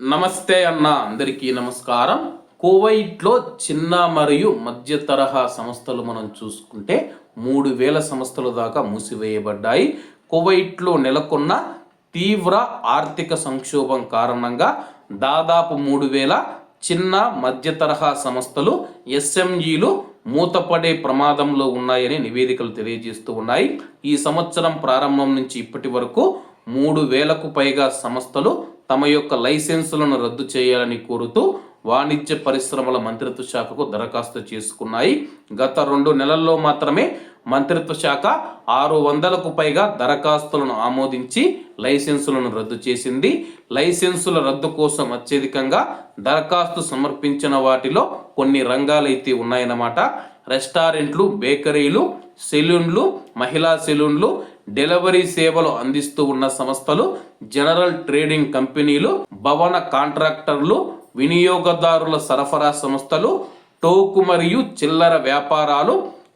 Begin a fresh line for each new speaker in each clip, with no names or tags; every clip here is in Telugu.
నమస్తే అన్న అందరికీ నమస్కారం. కువైట్లో చిన్న మరియు మధ్య తరహా సంస్థలు మనం చూసుకుంటే మూడు వేల సంస్థల దాకా మూసివేయబడ్డాయి. కువైట్లో నెలకొన్న తీవ్ర ఆర్థిక సంక్షోభం కారణంగా దాదాపు మూడు వేల చిన్న మధ్య తరహా సంస్థలు ఎస్ఎంఈలు మూతపడే ప్రమాదంలో ఉన్నాయని నివేదికలు తెలియజేస్తూ ఉన్నాయి. ఈ సంవత్సరం ప్రారంభం నుంచి ఇప్పటి వరకు మూడు వేలకు పైగా సంస్థలు తమ యొక్క లైసెన్సులను రద్దు చేయాలని కోరుతూ వాణిజ్య పరిశ్రమల మంత్రిత్వ శాఖకు దరఖాస్తు చేసుకున్నాయి. గత రెండు నెలల్లో మాత్రమే మంత్రిత్వ శాఖ ఆరు వందలకు పైగా దరఖాస్తులను ఆమోదించి లైసెన్సులను రద్దు చేసింది. లైసెన్సుల రద్దు కోసం అత్యధికంగా దరఖాస్తు సమర్పించిన వాటిలో కొన్ని రంగాలైతే ఉన్నాయన్నమాట. రెస్టారెంట్లు బేకరీలు సెలూన్లు మహిళా సెలూన్లు డెలివరీ సేవలు అందిస్తూ ఉన్న సంస్థలు జనరల్ ట్రేడింగ్ కంపెనీలు భవన కాంట్రాక్టర్లు వినియోగదారుల సరఫరా సంస్థలు టోకు మరియు చిల్లర వ్యాపారాలు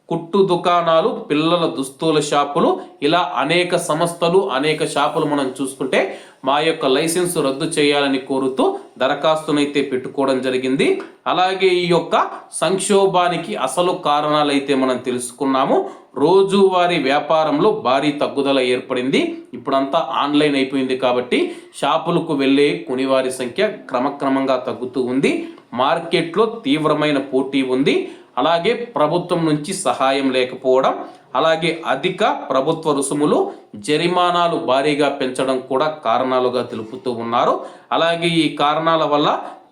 కుట్టు దుకాణాలు పిల్లల దుస్తుల షాపులు ఇలా అనేక సంస్థలు అనేక షాపులు మనం చూసుకుంటే మా యొక్క లైసెన్స్ రద్దు చేయాలని కోరుతూ దరఖాస్తునైతే పెట్టుకోవడం జరిగింది. అలాగే ఈ యొక్క సంక్షోభానికి అసలు కారణాలైతే మనం తెలుసుకున్నాము. రోజువారీ వ్యాపారంలో భారీ తగ్గుదల ఏర్పడింది. ఇప్పుడంతా ఆన్లైన్ అయిపోయింది కాబట్టి షాపులకు వెళ్ళే కొనివారి సంఖ్య క్రమక్రమంగా తగ్గుతూ ఉంది. మార్కెట్లో తీవ్రమైన పోటీ ఉంది. అలాగే ప్రభుత్వం నుంచి సహాయం లేకపోవడం అలాగే అధిక ప్రభుత్వ రుసుములు జరిమానాలు భారీగా పెంచడం కూడా కారణాలుగా తెలుపుతూ ఉన్నారు. అలాగే ఈ కారణాల వల్ల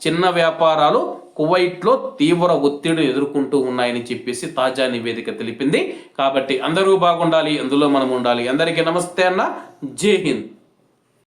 చిన్న వ్యాపారాలు కువైట్లో తీవ్ర ఒత్తిడి ఎదుర్కొంటూ ఉన్నాయని చెప్పేసి తాజా నివేదిక తెలిపింది. కాబట్టి అందరూ బాగుండాలి అందులో మనం ఉండాలి. అందరికీ నమస్తే అన్న. జై హింద్.